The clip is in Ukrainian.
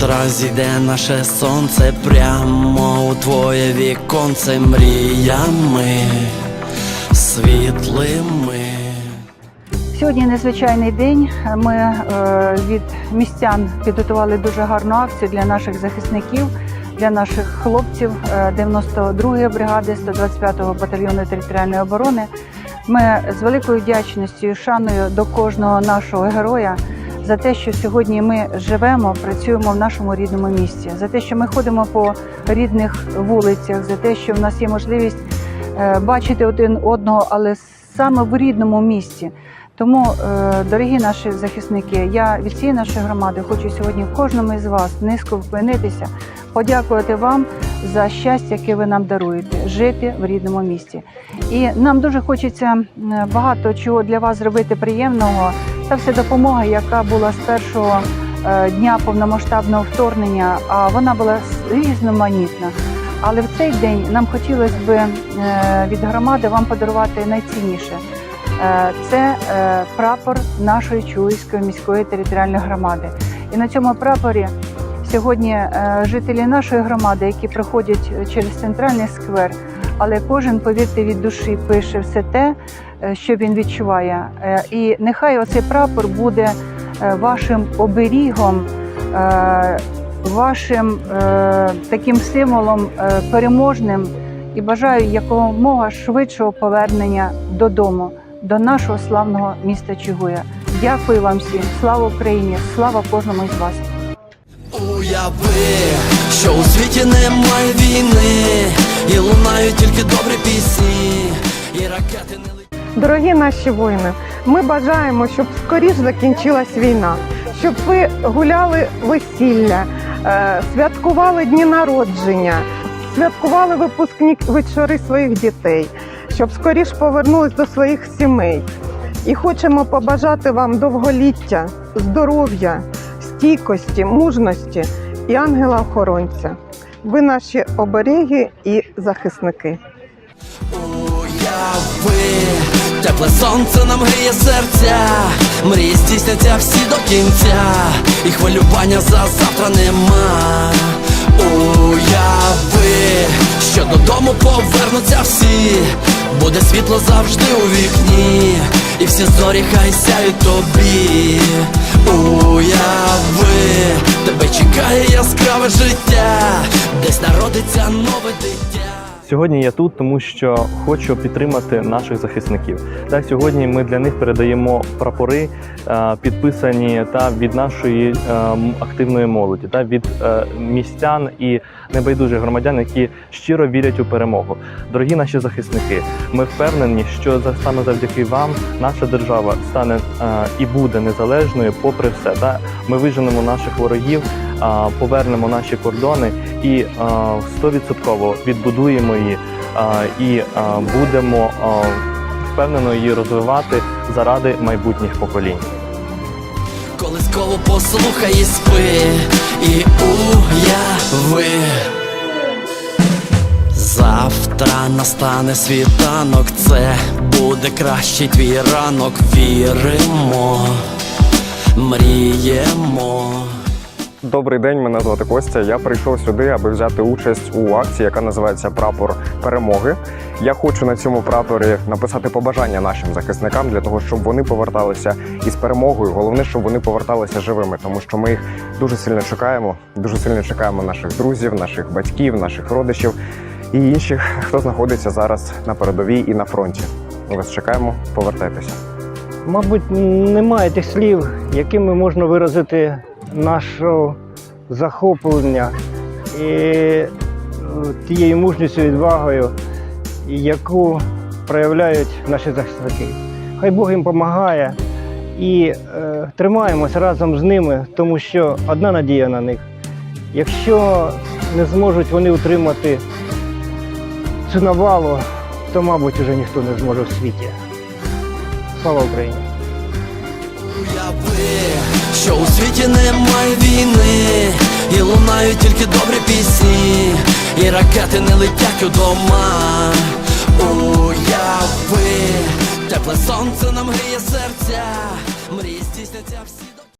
Завтра зійде наше сонце прямо у твоє віконце мріями світлими. Сьогодні незвичайний день. Ми е, від містян підготували дуже гарну акцію для наших захисників, для наших хлопців е, 92-ї бригади 125-го батальйону територіальної оборони. Ми з великою вдячністю і шаною до кожного нашого героя за те, що сьогодні ми живемо, працюємо в нашому рідному місті, за те, що ми ходимо по рідних вулицях, за те, що в нас є можливість е, бачити один одного, але саме в рідному місті. Тому, е, дорогі наші захисники, я від цієї нашої громади хочу сьогодні кожному із вас низько вклонитися, подякувати вам за щастя, яке ви нам даруєте, жити в рідному місті. І нам дуже хочеться багато чого для вас зробити приємного. Та вся допомога, яка була з першого е, дня повномасштабного вторгнення, а вона була різноманітна. Але в цей день нам хотілося б е, від громади вам подарувати найцінніше. Е, Це прапор нашої Чуївської міської територіальної громади. І на цьому прапорі сьогодні жителі нашої громади, які проходять через центральний сквер, але кожен, повірте, від душі пише все те, що він відчуває. Е, І нехай оцей прапор буде е, вашим оберігом, е, вашим е, таким символом е, переможним. І бажаю якомога швидшого повернення додому, до нашого славного міста Чигуя. Дякую вам всім. Слава Україні! Слава кожному із вас! Уяви, що у світі немає війни, і лунають тільки добрі пісні, і ракети не. Дорогі наші воїни, ми бажаємо, щоб скоріш закінчилась війна, щоб ви гуляли весілля, е, святкували дні народження, святкували випускні вечори своїх дітей, щоб скоріш повернулись до своїх сімей. І хочемо побажати вам довголіття, здоров'я, стійкості, мужності і ангела-охоронця. Ви наші оберіги і захисники. Уяви, тепле сонце нам гріє серця, мрії здійсняться всі до кінця, і хвилювання за завтра нема. Уяви, що додому повернуться всі, буде світло завжди у вікні, і всі зорі хай сяють тобі. Уяви, тебе чекає яскраве життя, десь народиться нове дитя. Сьогодні я тут, тому що хочу підтримати наших захисників. Так, сьогодні ми для них передаємо прапори, е, підписані та від нашої е, активної молоді, та від е, містян і небайдужих громадян, які щиро вірять у перемогу. Дорогі наші захисники, ми впевнені, що саме завдяки вам наша держава стане і буде незалежною, попри все. Та ми виженемо наших ворогів, повернемо наші кордони і стовідсотково відбудуємо її і будемо впевнено її розвивати заради майбутніх поколінь. Колисково послухай і спи і уяви. Завтра настане світанок, це буде кращий твій ранок. Віримо, мріємо. Добрий день, мене звати Костя. Я прийшов сюди, аби взяти участь у акції, яка називається Прапор перемоги. Я хочу на цьому прапорі написати побажання нашим захисникам для того, щоб вони поверталися із перемогою. Головне, щоб вони поверталися живими, тому що ми їх дуже сильно чекаємо. Дуже сильно чекаємо наших друзів, наших батьків, наших родичів і інших, хто знаходиться зараз на передовій і на фронті. Ми вас чекаємо, повертайтеся. Мабуть, немає тих слів, якими можна виразити наше захоплення і е, тією мужністю, відвагою, яку проявляють наші захисники. Хай Бог їм допомагає і е, тримаємось разом з ними, тому що одна надія на них. Якщо не зможуть вони утримати цю навалу, то, мабуть, вже ніхто не зможе в світі. Слава Україні! Що у світі немає війни, і лунають тільки добрі пісні, і ракети не летять у дома. Уяви, тепле сонце нам гріє серця, мрії стісняться всі.